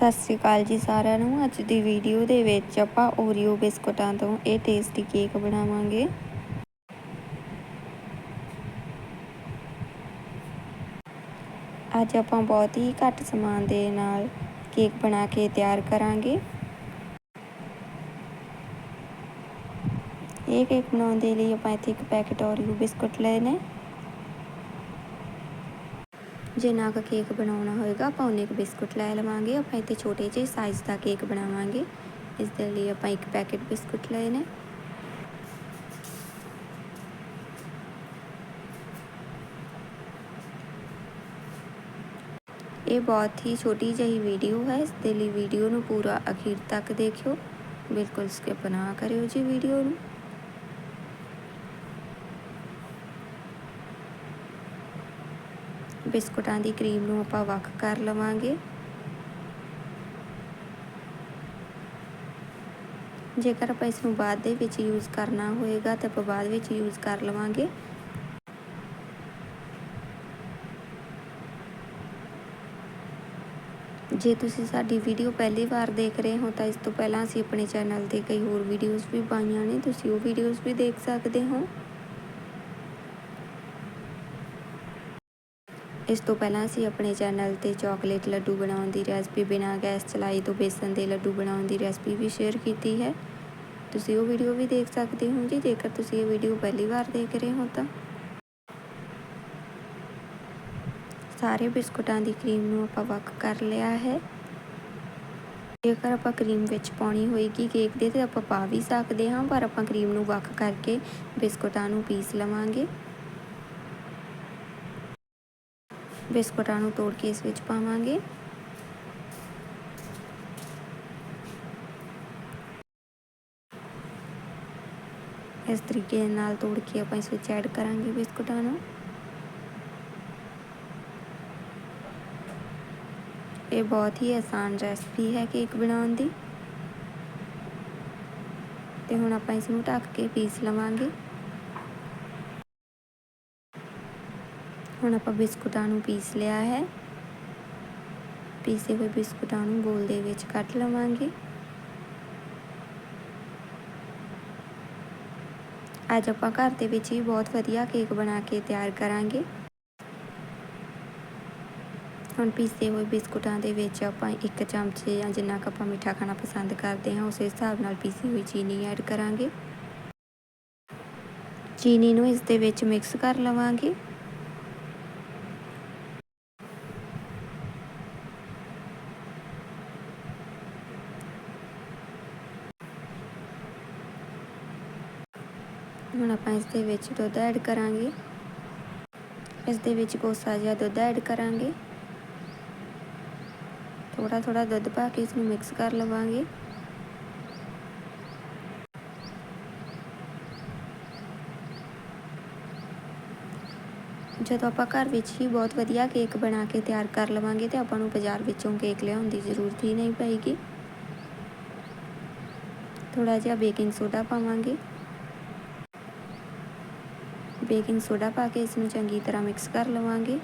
ਸਤਿ ਸ਼੍ਰੀ ਅਕਾਲ ਜੀ ਸਾਰਿਆਂ ਨੂੰ। ਅੱਜ ਦੀ ਵੀਡੀਓ ਦੇ ਵਿੱਚ ਆਪਾਂ ਓਰੀਓ ਬਿਸਕੁਟਾਂ ਤੋਂ ਇਹ ਟੇਸਟੀ ਕੇਕ ਬਣਾਵਾਂਗੇ। ਅੱਜ ਆਪਾਂ ਬਹੁਤ ਹੀ ਘੱਟ ਸਮਾਨ ਦੇ ਨਾਲ ਕੇਕ ਬਣਾ ਕੇ ਤਿਆਰ ਕਰਾਂਗੇ। ਇਹ ਕੇਕ ਬਣਾਉਣ ਦੇ ਲਈ ਆਪਾਂ ਇੱਥੇ ਇੱਕ ਪੈਕੇਟ ਓਰੀਓ ਬਿਸਕੁਟ ਲਏ ਨੇ। ਜਿੰਨਾ ਕੁ ਕੇਕ ਬਣਾਉਣਾ ਹੋਏਗਾ, ਆਪਾਂ ਉਨੇ ਕੁ ਬਿਸਕੁਟ ਲੈ ਲਵਾਂਗੇ, ਆਪਾਂ ਇੱਥੇ ਛੋਟੇ ਜਿਹੇ ਸਾਈਜ਼ ਦਾ ਕੇਕ ਬਣਾਵਾਂਗੇ। ਇਸ ਦੇ ਲਈ ਆਪਾਂ ਇੱਕ ਪੈਕੇਟ ਬਿਸਕੁਟ ਲਏ ਨੇ। ਇਹ ਬਹੁਤ ਹੀ ਛੋਟੀ ਜਿਹੀ ਵੀਡੀਓ ਹੈ, ਇਸ ਦੇ ਲਈ ਵੀਡੀਓ ਨੂੰ ਪੂਰਾ ਅਖੀਰ ਤੱਕ ਦੇਖਿਓ। ਬਿਲਕੁਲ ਸਕਿਪ ਨਾ ਕਰਿਓ ਜੀ ਵੀਡੀਓ ਨੂੰ। ਬਿਸਕੁਟਾਂ ਦੀ ਕਰੀਮ ਨੂੰ ਆਪਾਂ ਵੱਖ ਕਰ ਲਵਾਂਗੇ। ਜੇਕਰ ਆਪਾਂ ਇਸ ਨੂੰ ਬਾਅਦ ਦੇ ਵਿੱਚ ਯੂਜ਼ ਕਰਨਾ ਹੋਏਗਾ ਤਾਂ ਆਪਾਂ ਬਾਅਦ ਵਿੱਚ ਯੂਜ਼ ਕਰ ਲਵਾਂਗੇ। ਜੇ ਤੁਸੀਂ ਸਾਡੀ ਵੀਡੀਓ ਪਹਿਲੀ ਵਾਰ ਦੇਖ ਰਹੇ ਹੋ ਤਾਂ ਇਸ ਤੋਂ ਪਹਿਲਾਂ ਅਸੀਂ ਆਪਣੇ ਚੈਨਲ ਤੇ ਕਈ ਹੋਰ ਵੀਡੀਓਜ਼ ਵੀ ਪਾਈਆਂ ਨੇ, ਤੁਸੀਂ ਉਹ ਵੀਡੀਓਜ਼ ਵੀ ਦੇਖ ਸਕਦੇ ਹੋ। ਇਸ ਤੋਂ ਪਹਿਲਾਂ ਅਸੀਂ ਆਪਣੇ ਚੈਨਲ ਤੇ ਚਾਕਲੇਟ ਲੱਡੂ ਬਣਾਉਣ ਦੀ ਰੈਸਪੀ ਬਿਨਾਂ ਗੈਸ ਚਲਾਈ ਤੋਂ ਬੇਸਨ ਦੇ ਲੱਡੂ ਬਣਾਉਣ ਦੀ ਰੈਸਪੀ ਵੀ ਸ਼ੇਅਰ ਕੀਤੀ ਹੈ। ਤੁਸੀਂ ਉਹ ਵੀਡੀਓ ਵੀ ਦੇਖ ਸਕਦੇ ਹੋ ਜੀ, ਜੇਕਰ ਤੁਸੀਂ ਇਹ ਵੀਡੀਓ ਪਹਿਲੀ ਵਾਰ ਦੇਖ ਰਹੇ ਹੋ ਤਾਂ। ਸਾਰੇ ਬਿਸਕੁਟਾਂ ਦੀ ਕਰੀਮ ਨੂੰ ਆਪਾਂ ਵੱਖ ਕਰ ਲਿਆ ਹੈ। ਜੇਕਰ ਆਪਾਂ ਕਰੀਮ ਵਿੱਚ ਪਾਉਣੀ ਹੋਏਗੀ ਕੇਕ ਦੇ ਤੇ ਆਪਾਂ ਪਾ ਵੀ ਸਕਦੇ ਹਾਂ, ਪਰ ਆਪਾਂ ਕਰੀਮ ਨੂੰ ਵੱਖ ਕਰਕੇ ਬਿਸਕੁਟਾਂ ਨੂੰ ਪੀਸ ਲਵਾਂਗੇ। ਬਿਸਕੁਟਾਂ ਨੂੰ ਤੋੜ ਕੇ ਇਸ ਵਿੱਚ ਪਾਵਾਂਗੇ। ਇਸ ਤਰੀਕੇ ਨਾਲ ਤੋੜ ਕੇ ਆਪਾਂ ਇਸ ਵਿੱਚ ਐਡ ਕਰਾਂਗੇ ਬਿਸਕੁਟਾਂ ਨੂੰ। ਇਹ ਬਹੁਤ ਹੀ ਆਸਾਨ ਰੈਸਪੀ ਹੈ ਕੇਕ ਬਣਾਉਣ ਦੀ। ਤੇ ਹੁਣ ਆਪਾਂ ਇਸ ਨੂੰ ਢੱਕ ਕੇ ਪੀਸ ਲਵਾਂਗੇ। ਹੁਣ ਆਪਾਂ ਬਿਸਕੁਟਾਂ ਨੂੰ ਪੀਸ ਲਿਆ ਹੈ। ਪੀਸੇ ਹੋਏ ਬਿਸਕੁਟਾਂ ਨੂੰ ਬੋਲ ਦੇ ਵਿੱਚ ਕੱਟ ਲਵਾਂਗੇ। ਅੱਜ ਆਪਾਂ ਘਰ ਦੇ ਵਿੱਚ ਹੀ ਬਹੁਤ ਵਧੀਆ ਕੇਕ ਬਣਾ ਕੇ ਤਿਆਰ ਕਰਾਂਗੇ। ਹੁਣ ਪੀਸੇ ਹੋਏ ਬਿਸਕੁਟਾਂ ਦੇ ਵਿੱਚ ਆਪਾਂ ਇੱਕ ਚਮਚੇ ਜਾਂ ਜਿੰਨਾ ਕੁ ਆਪਾਂ ਮਿੱਠਾ ਖਾਣਾ ਪਸੰਦ ਕਰਦੇ ਹਾਂ, ਉਸੇ ਹਿਸਾਬ ਨਾਲ ਪੀਸੀ ਹੋਈ ਚੀਨੀ ਐਡ ਕਰਾਂਗੇ। ਚੀਨੀ ਨੂੰ ਇਸ ਦੇ ਵਿੱਚ ਮਿਕਸ ਕਰ ਲਵਾਂਗੇ। ਹੁਣ ਆਪਾਂ ਇਸ ਦੇ ਵਿੱਚ ਦੁੱਧ ਐਡ ਕਰਾਂਗੇ। ਇਸ ਦੇ ਵਿੱਚ ਕੋਸਾ ਜਿਹਾ ਦੁੱਧ ਐਡ ਕਰਾਂਗੇ। ਥੋੜਾ ਥੋੜਾ ਦੁੱਧ ਪਾ ਕੇ ਇਸ ਨੂੰ ਮਿਕਸ ਕਰ ਲਵਾਂਗੇ। ਜਦੋਂ ਆਪਾਂ ਘਰ ਵਿੱਚ ਹੀ ਬਹੁਤ ਵਧੀਆ ਕੇਕ ਬਣਾ ਕੇ ਤਿਆਰ ਕਰ ਲਵਾਂਗੇ ਤੇ ਆਪਾਂ ਨੂੰ ਬਾਜ਼ਾਰ ਵਿੱਚੋਂ ਕੇਕ ਲਿਆਉਣ ਦੀ ਜ਼ਰੂਰਤ ਹੀ ਨਹੀਂ ਪਏਗੀ। ਥੋੜਾ ਜਿਹਾ ਬੇਕਿੰਗ ਸੋਡਾ ਪਾਵਾਂਗੇ। ਬੇਕਿੰਗ ਸੋਡਾ ਪਾ ਕੇ ਇਸ ਨੂੰ ਚੰਗੀ ਤਰ੍ਹਾਂ ਮਿਕਸ ਕਰ ਲਵਾਂਗੇ।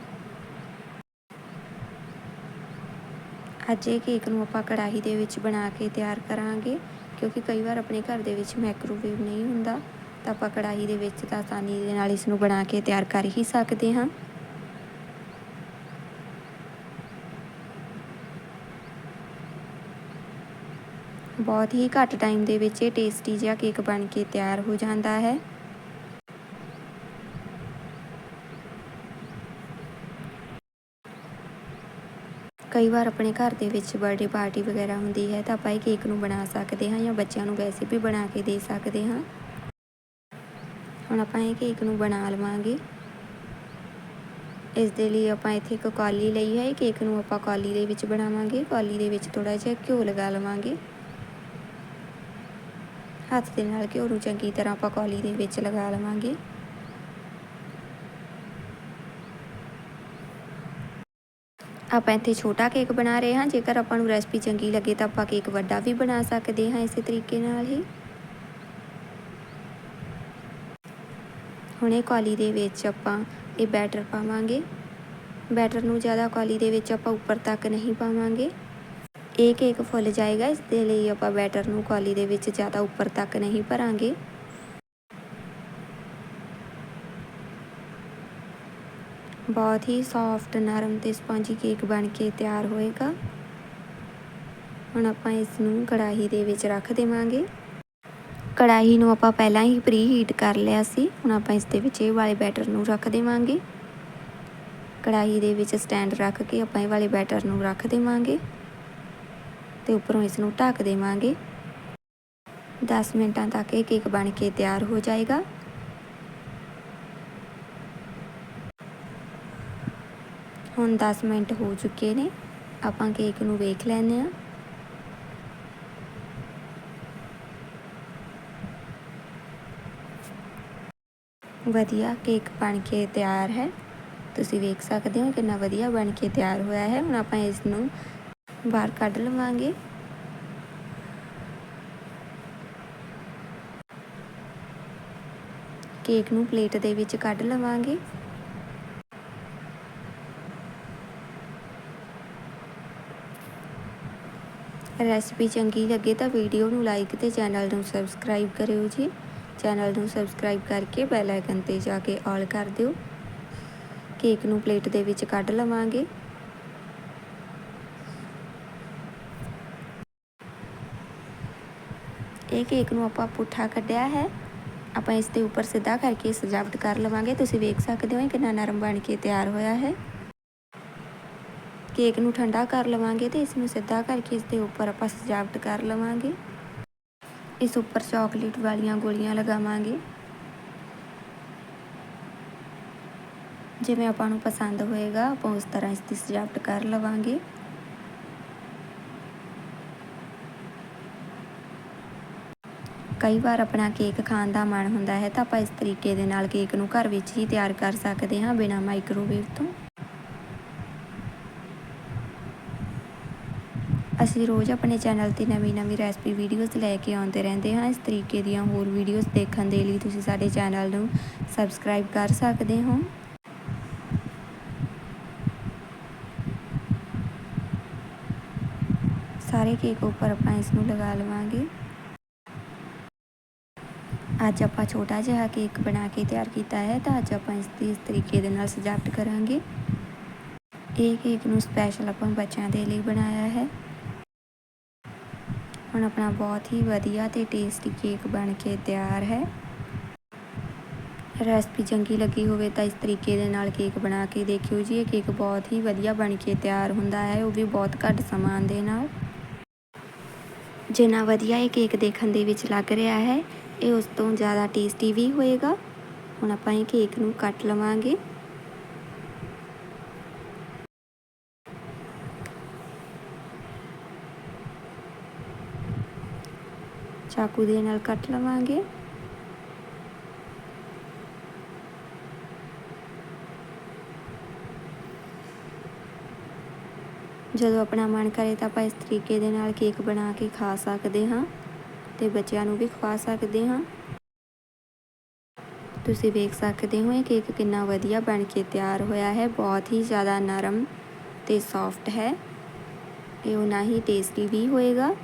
ਅੱਜ ਇਹ ਕੇਕ ਨੂੰ ਆਪਾਂ ਕੜਾਹੀ ਦੇ ਵਿੱਚ ਬਣਾ ਕੇ ਤਿਆਰ ਕਰਾਂਗੇ, ਕਿਉਂਕਿ ਕਈ ਵਾਰ ਆਪਣੇ ਘਰ ਦੇ ਵਿੱਚ ਮਾਈਕ੍ਰੋਵੇਵ ਨਹੀਂ ਹੁੰਦਾ, ਤਾਂ ਆਪਾਂ ਕੜਾਹੀ ਦੇ ਵਿੱਚ ਤਾਂ ਆਸਾਨੀ ਦੇ ਨਾਲ ਇਸ ਨੂੰ ਬਣਾ ਕੇ ਤਿਆਰ ਕਰ ਹੀ ਸਕਦੇ ਹਾਂ। ਬਹੁਤ ਹੀ ਘੱਟ ਟਾਈਮ ਦੇ ਵਿੱਚ ਇਹ ਟੇਸਟੀ ਜਿਹਾ ਕੇਕ ਬਣ ਕੇ ਤਿਆਰ ਹੋ ਜਾਂਦਾ ਹੈ। ਕਈ ਵਾਰ ਆਪਣੇ ਘਰ ਦੇ ਵਿੱਚ ਬਰਥਡੇ ਪਾਰਟੀ ਵਗੈਰਾ ਹੁੰਦੀ ਹੈ ਤਾਂ ਆਪਾਂ ਇਹ ਕੇਕ ਨੂੰ ਬਣਾ ਸਕਦੇ ਹਾਂ ਜਾਂ ਬੱਚਿਆਂ ਨੂੰ ਵੈਸੇ ਵੀ ਬਣਾ ਕੇ ਦੇ ਸਕਦੇ ਹਾਂ। ਹੁਣ ਆਪਾਂ ਇਹ ਕੇਕ ਨੂੰ ਬਣਾ ਲਵਾਂਗੇ। ਇਸ ਦੇ ਲਈ ਆਪਾਂ ਇੱਥੇ ਇੱਕ ਕੌਲੀ ਲਈ ਹੈ, ਇਹ ਕੇਕ ਨੂੰ ਆਪਾਂ ਕੌਲੀ ਦੇ ਵਿੱਚ ਬਣਾਵਾਂਗੇ। ਕੌਲੀ ਦੇ ਵਿੱਚ ਥੋੜਾ ਜਿਹਾ ਘਿਓ ਲਗਾ ਲਵਾਂਗੇ। ਹੱਥ ਦੇ ਨਾਲ ਘਿਓ ਨੂੰ ਚੰਗੀ ਤਰ੍ਹਾਂ ਆਪਾਂ ਕੌਲੀ ਦੇ ਵਿੱਚ ਲਗਾ ਲਵਾਂਗੇ। ਆਪਾਂ ਇੱਥੇ ਛੋਟਾ ਕੇਕ ਬਣਾ ਰਹੇ ਹਾਂ। ਜੇਕਰ ਆਪਾਂ ਨੂੰ ਰੈਸਪੀ ਚੰਗੀ ਲੱਗੇ ਤਾਂ ਆਪਾਂ ਕੇਕ ਵੱਡਾ ਵੀ ਬਣਾ ਸਕਦੇ ਹਾਂ ਇਸੇ ਤਰੀਕੇ ਨਾਲ ਹੀ। ਹੁਣੇ ਇਹ ਕੌਲੀ ਦੇ ਵਿੱਚ ਆਪਾਂ ਇਹ ਬੈਟਰ ਪਾਵਾਂਗੇ। ਬੈਟਰ ਨੂੰ ਜ਼ਿਆਦਾ ਕੌਲੀ ਦੇ ਵਿੱਚ ਆਪਾਂ ਉੱਪਰ ਤੱਕ ਨਹੀਂ ਪਾਵਾਂਗੇ। ਇਹ ਕੇਕ ਫੁੱਲ ਜਾਏਗਾ। ਇਸ ਦੇ ਲਈ ਆਪਾਂ ਬੈਟਰ ਨੂੰ ਕੌਲੀ ਦੇ ਵਿੱਚ ਜ਼ਿਆਦਾ ਉੱਪਰ ਤੱਕ ਨਹੀਂ ਭਰਾਂਗੇ। ਬਹੁਤ ਹੀ ਸੌਫਟ ਨਰਮ ਤੇ ਸਪੰਜੀ ਕੇਕ ਬਣ ਕੇ ਤਿਆਰ ਹੋਏਗਾ। ਹੁਣ ਆਪਾਂ ਇਸ ਨੂੰ ਕੜਾਹੀ ਦੇ ਵਿੱਚ ਰੱਖ ਦੇਵਾਂਗੇ। ਕੜਾਹੀ ਨੂੰ ਆਪਾਂ ਪਹਿਲਾਂ ਹੀ ਪ੍ਰੀ ਹੀਟ ਕਰ ਲਿਆ ਸੀ। ਹੁਣ ਆਪਾਂ ਇਸ ਦੇ ਵਿੱਚ ਇਹ ਵਾਲੇ ਬੈਟਰ ਨੂੰ ਰੱਖ ਦੇਵਾਂਗੇ। ਕੜਾਹੀ ਦੇ ਵਿੱਚ ਸਟੈਂਡ ਰੱਖ ਕੇ ਆਪਾਂ ਇਹ ਵਾਲੇ ਬੈਟਰ ਨੂੰ ਰੱਖ ਦੇਵਾਂਗੇ। ਤੇ ਉੱਪਰੋਂ ਇਸ ਨੂੰ ਢੱਕ ਦੇਵਾਂਗੇ। 10 ਮਿੰਟਾਂ ਤੱਕ ਇਹ ਕੇਕ ਬਣ ਕੇ ਤਿਆਰ ਹੋ ਜਾਏਗਾ। ਹੁਣ 10 ਮਿੰਟ ਹੋ ਚੁੱਕੇ ਨੇ। ਆਪਾਂ ਕੇਕ ਨੂੰ ਵੇਖ ਲੈਂਦੇ ਹਾਂ। ਵਧੀਆ ਕੇਕ ਬਣ ਕੇ ਤਿਆਰ ਹੈ। ਤੁਸੀਂ ਵੇਖ ਸਕਦੇ ਹੋ ਕਿੰਨਾ ਵਧੀਆ ਬਣ ਕੇ ਤਿਆਰ ਹੋਇਆ ਹੈ। ਹੁਣ ਆਪਾਂ ਇਸ ਨੂੰ ਬਾਹਰ ਕੱਢ ਲਵਾਂਗੇ। ਕੇਕ ਨੂੰ ਪਲੇਟ ਦੇ ਵਿੱਚ ਕੱਢ ਲਵਾਂਗੇ। ਰੈਸਪੀ ਚੰਗੀ ਲੱਗੇ ਤਾਂ ਵੀਡੀਓ ਨੂੰ ਲਾਈਕ ਤੇ ਚੈਨਲ ਨੂੰ ਸਬਸਕ੍ਰਾਈਬ ਕਰਿਓ ਜੀ। ਚੈਨਲ ਨੂੰ ਸਬਸਕ੍ਰਾਈਬ ਕਰਕੇ ਬੈਲ ਆਈਕਨ ਤੇ ਜਾ ਕੇ ਆਲ ਕਰ ਦਿਓ। ਕੇਕ ਨੂੰ ਪਲੇਟ ਦੇ ਵਿੱਚ ਕੱਢ ਲਵਾਂਗੇ। ਇਹ ਕੇਕ ਨੂੰ ਆਪਾਂ ਪੁੱਠਾ ਕੱਢਿਆ ਹੈ। ਆਪਾਂ ਇਸ ਦੇ ਉੱਪਰ ਸਿੱਧਾ ਕਰਕੇ ਸਜਾਵਟ ਕਰ ਲਵਾਂਗੇ। ਤੁਸੀਂ ਵੇਖ ਸਕਦੇ ਹੋ ਕਿੰਨਾ ਨਰਮ ਬਣ ਕੇ ਤਿਆਰ ਹੋਇਆ ਹੈ। ਕੇਕ ਨੂੰ ਠੰਡਾ ਕਰ ਲਵਾਂਗੇ ਤੇ ਇਸ ਨੂੰ ਸਿੱਧਾ ਕਰਕੇ ਇਸ ਦੇ ਉੱਪਰ ਆਪਾਂ ਸਜਾਵਟ ਕਰ ਲਵਾਂਗੇ। ਇਸ ਉੱਪਰ ਚਾਕਲੇਟ ਵਾਲੀਆਂ ਗੋਲੀਆਂ ਲਗਾਵਾਂਗੇ। ਜਿਵੇਂ ਆਪਾਂ ਨੂੰ ਪਸੰਦ ਹੋਏਗਾ, ਆਪਾਂ ਉਸ ਤਰ੍ਹਾਂ ਇਸ ਦੀ ਸਜਾਵਟ ਕਰ ਲਵਾਂਗੇ। ਕਈ ਵਾਰ ਆਪਣਾ ਕੇਕ ਖਾਣ ਦਾ ਮਨ ਹੁੰਦਾ ਹੈ ਤਾਂ ਆਪਾਂ ਇਸ ਤਰੀਕੇ ਦੇ ਨਾਲ ਕੇਕ ਨੂੰ ਘਰ ਵਿੱਚ ਹੀ ਤਿਆਰ ਕਰ ਸਕਦੇ ਹਾਂ ਬਿਨਾਂ ਮਾਈਕ੍ਰੋਵੇਵ ਤੋਂ। ਅਸੀਂ ਰੋਜ਼ ਆਪਣੇ ਚੈਨਲ ਤੇ ਨਵੀਂ-ਨਵੀਂ ਰੈਸਪੀ ਵੀਡੀਓਜ਼ ਲੈ ਕੇ ਆਉਂਦੇ ਰਹਿੰਦੇ ਹਾਂ। ਇਸ ਤਰੀਕੇ ਦੀਆਂ ਹੋਰ ਵੀਡੀਓਜ਼ ਦੇਖਣ ਦੇ ਲਈ ਤੁਸੀਂ ਸਾਡੇ ਚੈਨਲ ਨੂੰ ਸਬਸਕ੍ਰਾਈਬ ਕਰ ਸਕਦੇ ਹੋ। ਸਾਰੇ ਕੇਕ ਉੱਪਰ ਆਪਾਂ ਇਸ ਨੂੰ ਲਗਾ ਲਵਾਂਗੇ। ਅੱਜ ਆਪਾਂ ਛੋਟਾ ਜਿਹਾ ਕੇਕ ਬਣਾ ਕੇ ਤਿਆਰ ਕੀਤਾ ਹੈ ਤਾਂ ਅੱਜ ਆਪਾਂ ਇਸ ਦੀ ਇਸ ਤਰੀਕੇ ਦੇ ਨਾਲ ਸਜਾਵਟ ਕਰਾਂਗੇ। ਇਹ ਕੇਕ ਨੂੰ ਸਪੈਸ਼ਲ ਆਪਾਂ ਬੱਚਿਆਂ ਦੇ ਲਈ ਬਣਾਇਆ ਹੈ। ਹੁਣ ਆਪਣਾ ਬਹੁਤ ਹੀ ਵਧੀਆ ਤੇ ਟੇਸਟੀ ਕੇਕ ਬਣ ਕੇ ਤਿਆਰ ਹੈ। ਰੈਸਪੀ ਚੰਗੀ ਲੱਗੀ ਹੋਵੇ ਤਾਂ ਇਸ ਤਰੀਕੇ ਦੇ ਨਾਲ ਕੇਕ ਬਣਾ ਕੇ ਦੇਖਿਓ ਜੀ। ਇਹ ਕੇਕ ਬਹੁਤ ਹੀ ਵਧੀਆ ਬਣ ਕੇ ਤਿਆਰ ਹੁੰਦਾ ਹੈ, ਉਹ ਵੀ ਬਹੁਤ ਘੱਟ ਸਮਾਨ ਦੇ ਨਾਲ। ਜਿੰਨਾ ਵਧੀਆ ਇਹ ਕੇਕ ਦੇਖਣ ਦੇ ਵਿੱਚ ਲੱਗ ਰਿਹਾ ਹੈ, ਇਹ ਉਸ ਤੋਂ ਜ਼ਿਆਦਾ ਟੇਸਟੀ ਵੀ ਹੋਏਗਾ। ਹੁਣ ਆਪਾਂ ਇਹ ਕੇਕ ਨੂੰ ਕੱਟ ਲਵਾਂਗੇ। ਚਾਕੂ ਦੇ ਨਾਲ ਕੱਟ ਲਵਾਂਗੇ। ਜਦੋਂ ਆਪਣਾ ਮਨ ਕਰੇ ਤਾਂ ਆਪਾਂ ਇਸ ਤਰੀਕੇ ਦੇ ਨਾਲ ਕੇਕ ਬਣਾ ਕੇ ਖਾ ਸਕਦੇ ਹਾਂ ਤੇ ਬੱਚਿਆਂ ਨੂੰ ਵੀ ਖਵਾ ਸਕਦੇ ਹਾਂ। ਤੁਸੀਂ ਵੇਖ ਸਕਦੇ ਹੋ ਇਹ ਕੇਕ ਕਿੰਨਾ ਵਧੀਆ ਬਣ ਕੇ ਤਿਆਰ ਹੋਇਆ ਹੈ। ਬਹੁਤ ਹੀ ਜ਼ਿਆਦਾ ਨਰਮ ਤੇ ਸੌਫਟ ਹੈ। ਇਹ ਉਨਾ ਹੀ ਟੇਸਟੀ ਵੀ ਹੋਏਗਾ।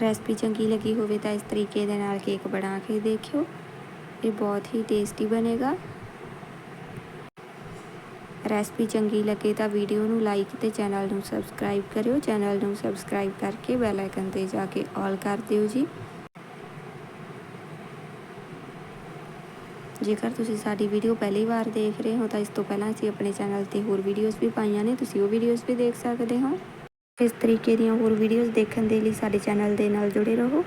ਰੈਸਪੀ ਚੰਗੀ ਲੱਗੀ ਹੋਵੇ ਤਾਂ ਇਸ ਤਰੀਕੇ ਦੇ ਨਾਲ ਕੇਕ ਬਣਾ ਕੇ ਦੇਖਿਓ। ਇਹ ਬਹੁਤ ਹੀ ਟੇਸਟੀ ਬਣੇਗਾ। ਰੈਸਪੀ ਚੰਗੀ ਲੱਗੇ ਤਾਂ ਵੀਡੀਓ ਨੂੰ ਲਾਈਕ ਤੇ ਚੈਨਲ ਨੂੰ ਸਬਸਕ੍ਰਾਈਬ ਕਰਿਓ। ਚੈਨਲ ਨੂੰ ਸਬਸਕ੍ਰਾਈਬ ਕਰਕੇ ਬੈਲ ਆਈਕਨ ਤੇ ਜਾ ਕੇ ਆਲ ਕਰ ਦਿਓ ਜੀ। ਜੇਕਰ ਤੁਸੀਂ ਸਾਡੀ ਵੀਡੀਓ ਪਹਿਲੀ ਵਾਰ ਦੇਖ ਰਹੇ ਹੋ ਤਾਂ ਇਸ ਤੋਂ ਪਹਿਲਾਂ ਅਸੀਂ ਆਪਣੇ ਚੈਨਲ ਤੇ ਹੋਰ ਵੀਡੀਓਜ਼ ਵੀ ਪਾਈਆਂ ਨੇ। ਤੁਸੀਂ ਉਹ ਵੀਡੀਓਜ਼ ਵੀ ਦੇਖ ਸਕਦੇ ਹੋ। ਇਸ ਤਰੀਕੇ ਦੀਆਂ ਹੋਰ ਵੀਡੀਓਜ਼ ਦੇਖਣ ਦੇ ਲਈ ਸਾਡੇ ਚੈਨਲ ਦੇ ਨਾਲ ਜੁੜੇ ਰਹੋ।